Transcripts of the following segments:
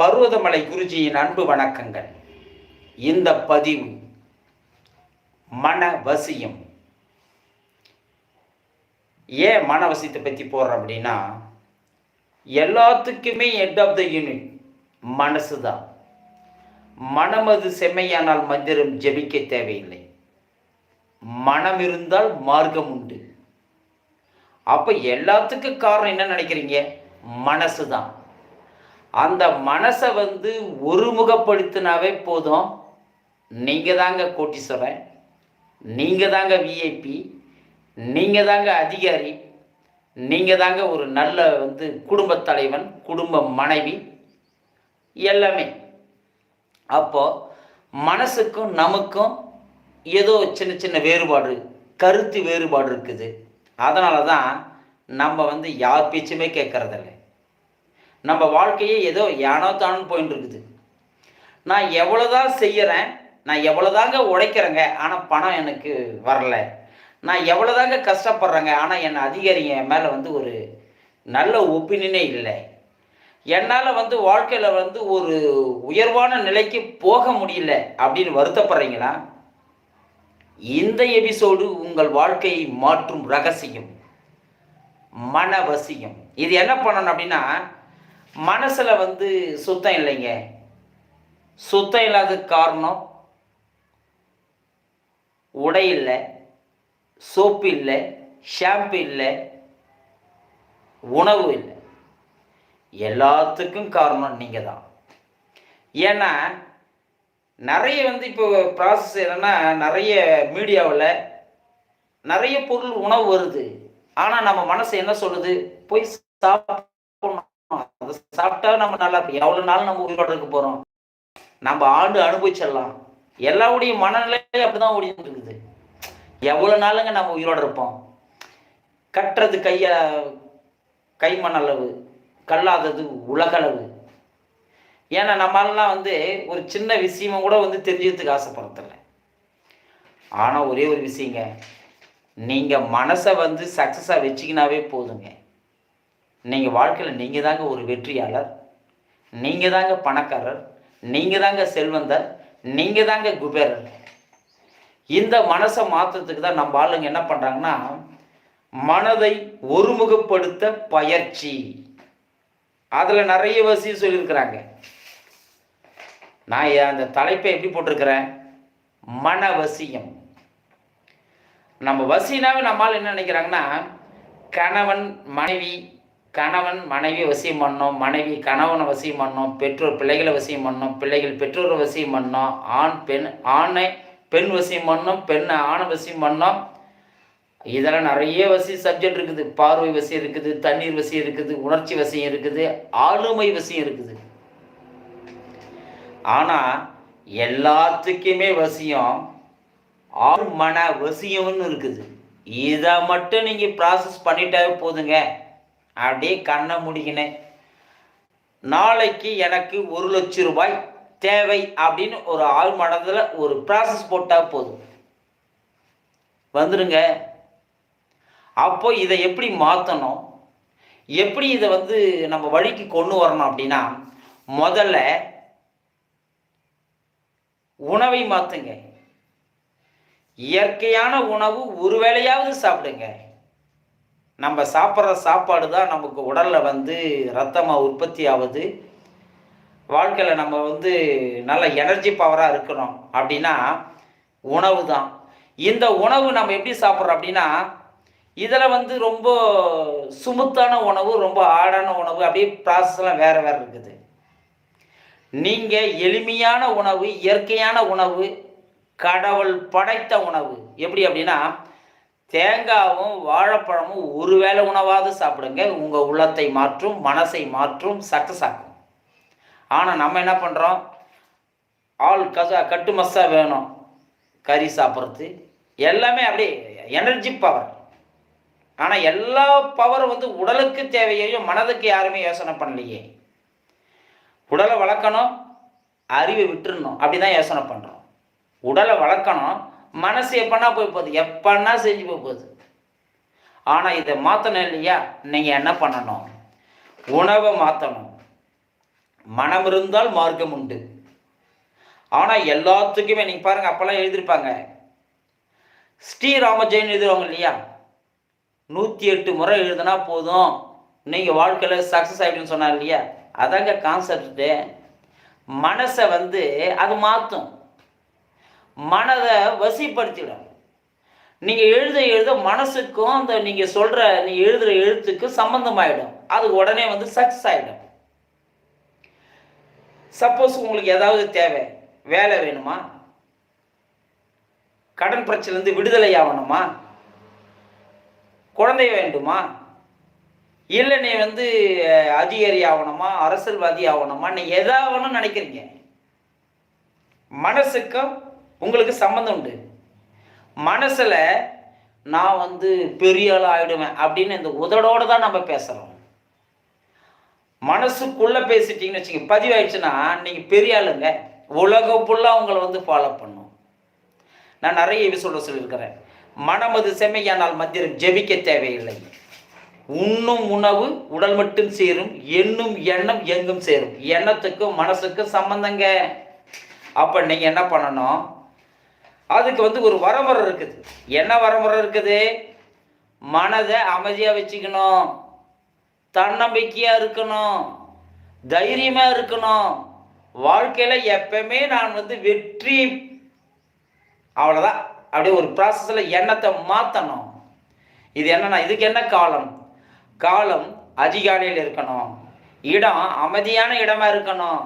பர்வதமலை குருஜியின் அன்பு வணக்கங்கள். இந்த பதிவு மன வசியம் ஏன் மன வசியத்தை பற்றி போடுறோம் அப்படின்னா எல்லாத்துக்குமே ஹெட் ஆஃப் த யூனிட் மனசு தான். மனமது செம்மையானால் மந்திரம் ஜபிக்க தேவையில்லை. மனம் இருந்தால் மார்க்கம் உண்டு. அப்போ எல்லாத்துக்கும் காரணம் என்ன நினைக்கிறீங்க? மனசு தான். அந்த மனசை வந்து ஒருமுகப்படுத்தினாவே போதும். நீங்கள் தாங்க கோட்டீஸ்வரன். நீங்கள் தாங்க விஐபி நீங்கள் தாங்க அதிகாரி. நீங்கள் தாங்க ஒரு நல்ல வந்து குடும்பத் தலைவன் குடும்ப மனைவி. எல்லாமே. அப்போது மனசுக்கும் நமக்கும் ஏதோ சின்ன சின்ன வேறுபாடு கருத்து வேறுபாடு இருக்குது. அதனால தான் நம்ம வந்து யார் பேச்சுமே கேட்கறதில்ல நம்ம வாழ்க்கையே ஏதோ யானோ தானு போயின்னு இருக்குது. நான் எவ்வளோதான் செய்கிறேன் நான் எவ்வளோதாங்க உழைக்கிறேங்க ஆனால் பணம் எனக்கு வரல. நான் எவ்வளோதாங்க கஷ்டப்படுறேங்க ஆனால் என் அதிகாரிங்க என் மேலே வந்து ஒரு நல்ல ஒப்பீனியனே இல்லை. என்னால் வந்து வாழ்க்கையில் வந்து ஒரு உயர்வான நிலைக்கு போக முடியல அப்படின்னு வருத்தப்படுறீங்களா? இந்த எபிசோடு உங்கள் வாழ்க்கையை மாற்றும் ரகசியம். மனவசியம் இது என்ன பண்ணணும் அப்படின்னா மனசில் வந்து சுத்தம் இல்லைங்க. சுத்தம் இல்லாத காரணம் உடை இல்லை சோப்பு இல்லை ஷாம்பு இல்லை உணவு இல்லை. எல்லாத்துக்கும் காரணம் நீங்கள் தான் ஏன்னா நிறைய வந்து இப்போ ப்ராசஸ் என்னென்னா நிறைய மீடியாவில் நிறைய பொருள் உணவு வருது. ஆனால் நம்ம மனசு என்ன சொல்லுது? போய் சாப்பிடணும். அதை சாப்பிட்டா நம்ம நல்லா இருக்கும். எவ்வளோ நாள் நம்ம உயிரோடு இருக்க போகிறோம் நம்ம ஆண்டு அனுபவிச்சிடலாம். எல்லாருடைய மனநிலையும் அப்படிதான் ஓடிட்டு இருக்குது. எவ்வளோ நாளுங்க நம்ம உயிரோடு இருப்போம்? கட்டுறது கைய கைமண் அளவு கல்லாதது உலகளவு. ஏன்னா நம்மளாம் வந்து ஒரு சின்ன விஷயமும் கூட வந்து தெரிஞ்சதுக்கு ஆசைப்படுறதில்ல. ஆனால் ஒரே ஒரு விஷயங்க. நீங்கள் மனசை வந்து சக்ஸஸாக வச்சிக்கினாவே போதுங்க. நீங்கள் வாழ்க்கையில் நீங்கள் தாங்க ஒரு வெற்றியாளர் நீங்கள் தாங்க பணக்காரர் நீங்கள் தாங்க செல்வந்தர் நீங்கள் தாங்க குபேரர். இந்த மனசை மாற்றத்துக்கு தான் நம்ம ஆளுங்க என்ன பண்ணுறாங்கன்னா மனதை ஒருமுகப்படுத்த பயிற்சி. அதில் நிறைய வசதி சொல்லியிருக்கிறாங்க. நான் அந்த தலைப்பை எப்படி போட்டிருக்கிறேன்? மன வசியம். நம்ம வசினாவே நம்மால் என்ன நினைக்கிறாங்கன்னா கணவன் மனைவி கணவன் மனைவி வசியம் பண்ணோம் மனைவி கணவனை வசியம் பண்ணோம் பெற்றோர் பிள்ளைகளை வசியம் பண்ணோம் பிள்ளைகள் பெற்றோரை வசியம் பண்ணோம் ஆண் பெண் ஆணை பெண் வசியம் பண்ணோம் பெண்ணை ஆணை வசியம் பண்ணோம். இதெல்லாம் நிறைய வசி சப்ஜெக்ட் இருக்குது. பார்வை வசியம் இருக்குது தண்ணீர் வசியம் இருக்குது உணர்ச்சி வசியம் இருக்குது ஆளுமை வசியம் இருக்குது. ஆனால் எல்லாத்துக்குமே வசியம் ஆள் மன வசியம்னு இருக்குது. இதை மட்டும் நீங்கள் ப்ராசஸ் பண்ணிட்டாவே போதுங்க. அப்படியே கண்ணை முடிக்கினேன். நாளைக்கு எனக்கு ஒரு லட்சம் ரூபாய் தேவை அப்படின்னு ஒரு ஆள் மனதில் ஒரு ப்ராசஸ் போட்டால் போதும். வந்துடுங்க அப்போ இதை எப்படி மாற்றணும் எப்படி இதை வந்து நம்ம வழிக்கு கொண்டு வரணும் அப்படின்னா முதல்ல உணவை மாற்றுங்க இயற்கையான உணவு ஒரு வேளையாவது சாப்பிடுங்க. நம்ம சாப்பிட்ற சாப்பாடு தான் நமக்கு உடலில் வந்து ரத்தமாக உற்பத்தி ஆகுது வாழ்க்கையில் நம்ம வந்து நல்ல எனர்ஜி பவராக இருக்கணும் அப்படின்னா உணவு தான். இந்த உணவு நம்ம எப்படி சாப்பிட்றோம் அப்படின்னா இதில் வந்து ரொம்ப சுமுத்தான உணவு ரொம்ப ஆடான உணவு அப்படியே ப்ராசஸ்லாம் வேறு வேறு இருக்குது. நீங்கள் எளிமையான உணவு இயற்கையான உணவு கடவுள் படைத்த உணவு. எப்படி அப்படின்னா தேங்காவும் வாழைப்பழமும் ஒருவேளை உணவாவது சாப்பிடுங்க. உங்கள் உள்ளத்தை மாற்றும் மனசை மாற்றும் சக்ஸஸ் ஆகும் ஆனால் நம்ம என்ன பண்ணுறோம் ஆள் கசா கட்டு மஸ்ஸா வேணும். கறி சாப்பிட்றது. எல்லாமே அப்படியே எனர்ஜி பவர் ஆனால் எல்லா பவரும் வந்து உடலுக்கு தேவையையும் மனதுக்கு யாருமே யோசனை பண்ணலையே. உடலை வளர்க்கணும் அறிவை விட்டுறணும். அப்படி தான் யோசனை பண்ணுறோம் உடலை வளர்க்கணும் மனசு எப்பன்னா போய் போகுது. எப்பன்னா செஞ்சு போய் போகுது. ஆனால் இதை மாற்றணும் இல்லையா? நீங்கள் என்ன பண்ணணும்? உணவை மாற்றணும் மனம் இருந்தால் மார்க்கம் உண்டு. ஆனால் எல்லாத்துக்குமே நீங்கள் பாருங்கள் அப்போல்லாம் எழுதியிருப்பாங்க. ஸ்ரீராம ஜெயின் எழுதுவாங்க இல்லையா? நூற்றி எட்டு முறை எழுதுனா போதும். நீங்கள் வாழ்க்கையில் சக்ஸஸ் ஆகிடுன்னு சொன்னார் இல்லையா? அதாங்க கான்செப்ட்டு மனசை வந்து அது மாற்றும் மனதை வசிப்படுத்திடும் நீங்கள் எழுத எழுத மனசுக்கும் அந்த நீங்கள் சொல்கிற நீங்கள் எழுதுகிற எழுத்துக்கும் சம்மந்தமாயிடும் அது உடனே வந்து சக்ஸஸ் ஆகிடும் சப்போஸ் உங்களுக்கு ஏதாவது தேவை வேலை வேணுமா? கடன் பிரச்சனைலேருந்து விடுதலை ஆகணுமா? குழந்தை வேண்டுமா? இல்லை நீ வந்து அதிகாரி ஆகணுமா? அரசியல்வாதி ஆகணுமா நீ எதாகணும்னு நினைக்கிறீங்க. மனசுக்கும் உங்களுக்கு சம்மந்தம் உண்டு. மனசில் நான் வந்து பெரிய ஆள் ஆகிடுவேன் அப்படின்னு இந்த உதடோடு தான் நம்ம பேசுகிறோம் மனசுக்குள்ளே பேசிட்டீங்கன்னு வச்சுங்க பதிவாயிடுச்சுன்னா நீங்கள் பெரிய ஆளுங்க. உலகம் ஃபுல்லாக உங்களை வந்து ஃபாலோ பண்ணும். நான் நிறைய எபிசோட சொல்லியிருக்கிறேன். மனமது செம்மையானால் மத்தியம் ஜெபிக்க தேவையில்லை. உண்ணும் உணவு உடல் மட்டும் சேரும் எண்ணும் எண்ணம் எங்கும் சேரும். எண்ணத்துக்கும் மனசுக்கும் சம்பந்தங்க. அப்போ நீங்கள் என்ன பண்ணணும்? அதுக்கு வந்து ஒரு வரமுறை இருக்குது. என்ன வரமுறை இருக்குது? மனதை அமைதியாக வச்சுக்கணும். தன்னம்பிக்கையாக இருக்கணும். தைரியமாக இருக்கணும். வாழ்க்கையில் எப்பயுமே நான் வந்து வெற்றி அவ்வளோதான் அப்படியே ஒரு ப்ராசஸில் எண்ணத்தை மாற்றணும் இது என்னன்னா இதுக்கு என்ன காலம்? காலம் அதிகாலையில் இருக்கணும். இடம் அமைதியான இடமா இருக்கணும்.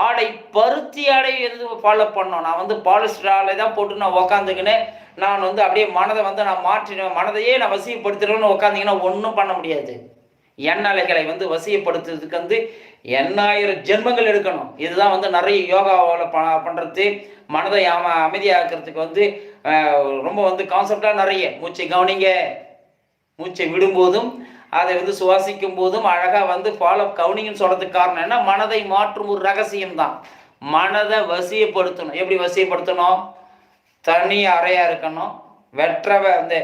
ஆடை பருத்தி ஆடை எது ஃபாலோ பண்ணணும்? நான் வந்து பாலிஸ்டர் ஆடை தான் போட்டு நான் உக்காந்துக்கினேன். நான் வந்து அப்படியே மனதை வந்து நான் மாற்றினேன் மனதையே நான் வசியப்படுத்திடுவேன்னு உக்காந்திங்கன்னா ஒன்றும் பண்ண முடியாது. எண்ணலைகளை வந்து வசியப்படுத்துறதுக்கு வந்து எண்ணாயிரம் ஜென்மங்கள் எடுக்கணும். இதுதான் வந்து நிறைய யோகாவில் ப பண்ணுறது மனதை அம அமைதியாக்குறதுக்கு வந்து ரொம்ப வந்து கான்செப்டாக நிறைய. மூச்சை கவனிங்க. மூச்சை விடும்போதும் அதை வந்து சுவாசிக்கும் போதும் அழகாக வந்து ஃபாலோ கவுனிங்னு சொல்கிறதுக்கு காரணம் என்ன? மனதை மாற்றும் ஒரு ரகசியம் தான் மனதை வசியப்படுத்தணும். எப்படி வசியப்படுத்தணும்? தனி அறையாக இருக்கணும். வெற்றவை அந்த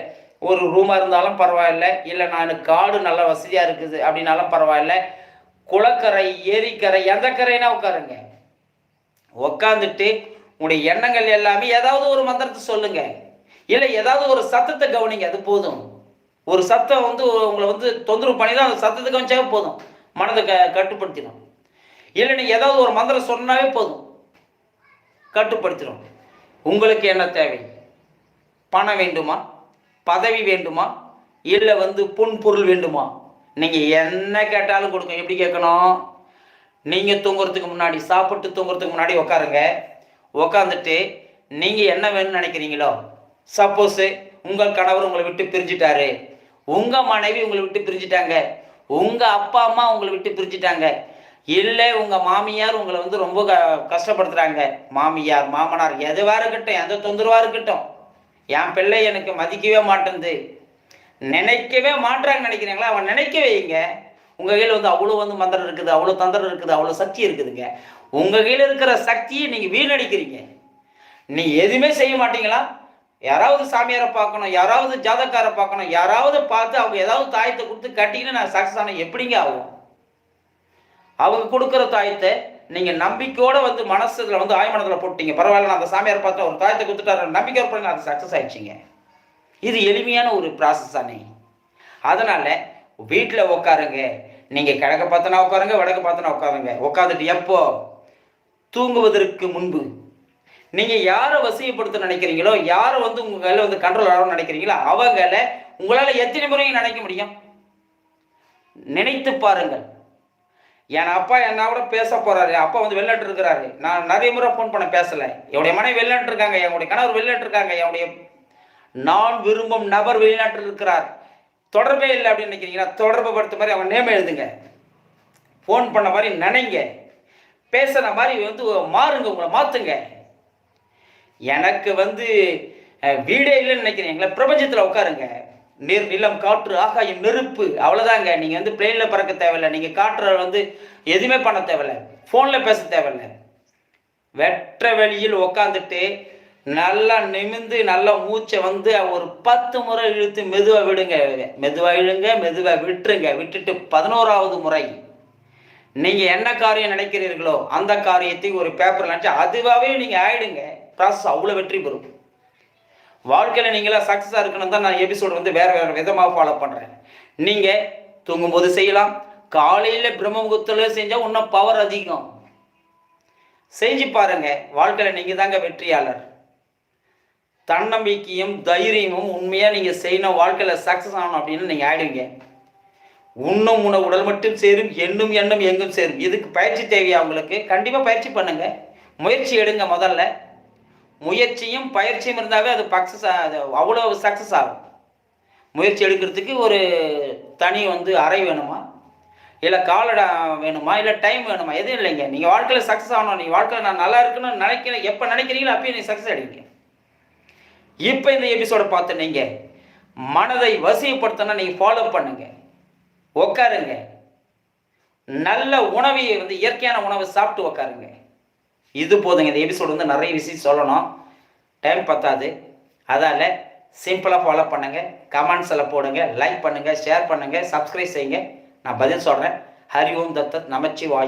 ஒரு ரூமாக இருந்தாலும் பரவாயில்ல. இல்லை நான் காடு நல்லா வசதியாக இருக்குது அப்படின்னாலும் பரவாயில்ல. குளக்கரை ஏரிக்கரை எந்த கரைனா உட்காருங்க. உக்காந்துட்டு உங்களுடைய எண்ணங்கள் எல்லாமே ஏதாவது ஒரு மந்திரத்தை சொல்லுங்க. இல்லை ஏதாவது ஒரு சத்தத்தை கவனிங்க. அது போதும். ஒரு சத்தம் வந்து உங்களை வந்து தொந்தரவு பண்ணி தான் அந்த சத்தத்துக்கு வச்சா போதும். மனதை க கட்டுப்படுத்திடும். இல்லை நீங்கள் ஏதாவது ஒரு மந்திரம் சொன்னாவே போதும். கட்டுப்படுத்திடும். உங்களுக்கு என்ன தேவை? பணம் வேண்டுமா? பதவி வேண்டுமா? இல்லை வந்து பொன் பொருள் வேண்டுமா? நீங்கள் என்ன கேட்டாலும் கொடுக்கும். எப்படி கேட்கணும்? நீங்கள் தூங்குறதுக்கு முன்னாடி சாப்பிட்டு தூங்குறதுக்கு முன்னாடி உட்காருங்க உக்காந்துட்டு நீங்கள் என்ன வேணும்னு நினைக்கிறீங்களோ சப்போஸு உங்கள் கணவர் உங்களை விட்டு பிரிஞ்சிட்டாரு. உங்கள் மனைவி உங்களை விட்டு பிரிஞ்சிட்டாங்க. உங்கள் அப்பா அம்மா உங்களை விட்டு பிரிஞ்சிட்டாங்க. இல்லை உங்கள் மாமியார் உங்களை வந்து ரொம்ப க கஷ்டப்படுத்துகிறாங்க மாமியார் மாமனார் எதுவாக இருக்கட்டும் எந்த தொந்தரவாக இருக்கட்டும் என் பிள்ளை எனக்கு மதிக்கவே மாட்டேங்குது நினைக்கவே மாட்டாங்க நினைக்கிறீங்களா? அவன் நினைக்க வைங்க உங்கள் கையில் வந்து அவ்வளோ வந்து மந்திரம் இருக்குது அவ்வளோ தந்திரம் இருக்குது அவ்வளோ சக்தி இருக்குதுங்க. உங்கள் கையில் இருக்கிற சக்தியை நீங்கள் வீணடிக்கிறீங்க. நீ எதுவுமே செய்ய மாட்டீங்களா? யாராவது சாமியாரை பார்க்கணும் யாராவது ஜாதக்காரை பார்க்கணும் யாராவது பார்த்து அவங்க ஏதாவது தாயத்தை கொடுத்து கட்டிக்கின்னு நான் சக்ஸஸ் ஆனால் எப்படிங்க ஆகும்? அவங்க கொடுக்குற தாயத்தை நீங்கள் நம்பிக்கையோடு வந்து மனசுல வந்து ஆய்மனத்தில் போட்டீங்க. பரவாயில்ல நான் அந்த சாமியார் பார்த்து ஒரு தாயத்தை கொடுத்துட்டாரு நம்பிக்கை பண்ணி அது சக்ஸஸ் ஆயிடுச்சிங்க. இது எளிமையான ஒரு ப்ராசஸ் தானே. அதனால் வீட்டில் உட்காருங்க நீங்கள் கிழக்க பார்த்தனா உட்காருங்க வடக்கு பார்த்தனா உட்காருங்க உட்காந்துட்டு எப்போ? தூங்குவதற்கு முன்பு. நீங்கள் யாரை வசியப்படுத்த நினைக்கிறீங்களோ யாரை வந்து உங்கள் கையில் வந்து கண்ட்ரோல் ஆகணும்னு நினைக்கிறீங்களோ அவங்கள உங்களால் எத்தனை முறையும் நினைக்க முடியும்? நினைத்து பாருங்கள். என் அப்பா என்ன கூட பேச போறாரு. அப்பா வந்து வெளிநாட்டு இருக்கிறாரு. நான் நிறைய முறை ஃபோன் பண்ண பேசல. என்னுடைய மனைவி வெளிநாட்டு இருக்காங்க என்னுடைய கணவர் வெளிநாட்டு இருக்காங்க என்னுடைய நான் விரும்பும் நபர் வெளிநாட்டில் இருக்கிறார். தொடர்பே இல்லை அப்படின்னு நினைக்கிறீங்களா? தொடர்பு படுத்த மாதிரி அவன் நேம் எழுதுங்க. ஃபோன் பண்ண மாதிரி நினைங்க. பேசுன மாதிரி வந்து மாறுங்க உங்களை மாற்றுங்க எனக்கு வந்து வீடே இல்லைன்னு நினைக்கிறீங்களா பிரபஞ்சத்தில் உட்காருங்க. நீர் நிலம் காற்று ஆகாயம் நெருப்பு அவ்வளோதாங்க நீங்கள் வந்து பிளேனில் பறக்க தேவையில்லை. நீங்கள் காற்று வந்து எதுவுமே பண்ண தேவையில்ல. ஃபோனில் பேச தேவையில்ல. வெற்ற வெளியில் உக்காந்துட்டு நல்லா நிமிந்து நல்லா மூச்சை வந்து ஒரு பத்து முறை இழுத்து மெதுவாக விடுங்க. மெதுவாக இழுங்க மெதுவாக விட்டுருங்க. விட்டுட்டு பதினோராவது முறை. நீங்கள் என்ன காரியம் நினைக்கிறீர்களோ அந்த காரியத்தை ஒரு பேப்பர் நினச்சி அதுவாகவே நீங்கள் ஆயிடுங்க. ப்ராசஸ் அவ்வளோ வெற்றி பெறும். வாழ்க்கையில் நீங்களாம் சக்ஸஸாக இருக்கணும் தான் நான் எபிசோடு வந்து வேறு வேறு விதமாக ஃபாலோ பண்ணுறேன் நீங்கள் தூங்கும்போது செய்யலாம். காலையில் பிரம்ம செஞ்சால் இன்னும் பவர் அதிகம். செஞ்சு பாருங்க வாழ்க்கையில் நீங்கள் தாங்க வெற்றியாளர். தன்னம்பிக்கையும் தைரியமும் உண்மையாக நீங்கள் செய்யணும் வாழ்க்கையில் சக்ஸஸ் ஆகணும் அப்படின்னு நீங்கள் ஆயிடுவீங்க. உண்ணும் உணவு உடல் மட்டும் சேரும் எண்ணும் எண்ணம் எங்கும் சேரும். இதுக்கு பயிற்சி தேவையா உங்களுக்கு? கண்டிப்பாக பயிற்சி பண்ணுங்கள் முயற்சி எடுங்க முதல்ல. முயற்சியும் பயிற்சியும் இருந்தாவே அது சக்ஸஸ் அவ்வளோ சக்ஸஸ் ஆகும். முயற்சி எடுக்கிறதுக்கு ஒரு தனி வந்து அறை வேணுமா? இல்லை காலடா வேணுமா? இல்லை டைம் வேணுமா? எதுவும் இல்லைங்க. நீங்கள் வாழ்க்கையில் சக்ஸஸ் ஆகணும். நீங்கள் வாழ்க்கையில் நான் நல்லா இருக்குன்னு நினைக்கிறேன். எப்போ நினைக்கிறீங்களோ அப்பயும் நீங்கள் சக்ஸஸ் அடிங்க. இப்போ இந்த எபிசோடை பார்த்து நீங்கள் மனதை வசியப்படுத்தினா நீங்கள் ஃபாலோ பண்ணுங்க. உட்காருங்க நல்ல உணவை வந்து இயற்கையான உணவை சாப்பிட்டு உட்காருங்க இது போதுங்க இந்த எபிசோடு வந்து நிறைய விஷயம் சொல்லணும். டைம் பத்தாது. அதால் சிம்பிளாக ஃபாலோ பண்ணுங்கள் கமெண்ட்ஸில் போடுங்க லைக் பண்ணுங்கள் ஷேர் பண்ணுங்கள் சப்ஸ்கிரைப் செய்யுங்க. நான் பதில் சொல்கிறேன் ஹரி ஓம் தத்தத் நமச்சிவாய்